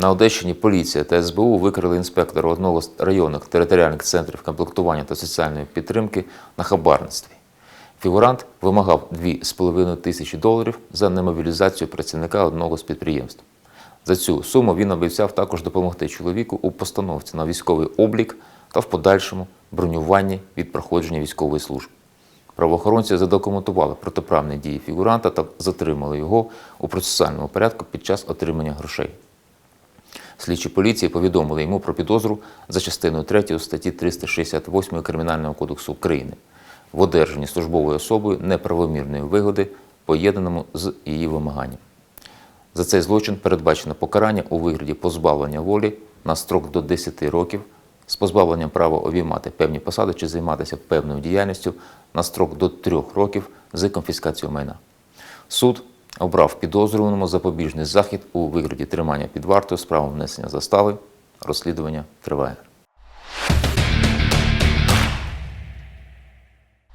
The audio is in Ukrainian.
На Одещині поліція та СБУ викрили інспектора одного з районних територіальних центрів комплектування та соціальної підтримки на хабарництві. Фігурант вимагав 2,5 тисячі доларів за немобілізацію працівника одного з підприємств. За цю суму він обіцяв також допомогти чоловіку у постановці на військовий облік та в подальшому бронюванні від проходження військової служби. Правоохоронці задокументували протиправні дії фігуранта та затримали його у процесуальному порядку під час отримання грошей. Слідчі поліції повідомили йому про підозру за частиною 3 статті 368 Кримінального кодексу України в одержанні службовою особою неправомірної вигоди, поєднаному з її вимаганням. За цей злочин передбачено покарання у вигляді позбавлення волі на строк до 10 років з позбавленням права обіймати певні посади чи займатися певною діяльністю на строк до 3 років з конфіскацією майна. Суд обрав підозрюваному запобіжний захід у вигляді тримання під вартою з внесення застави. Розслідування триває.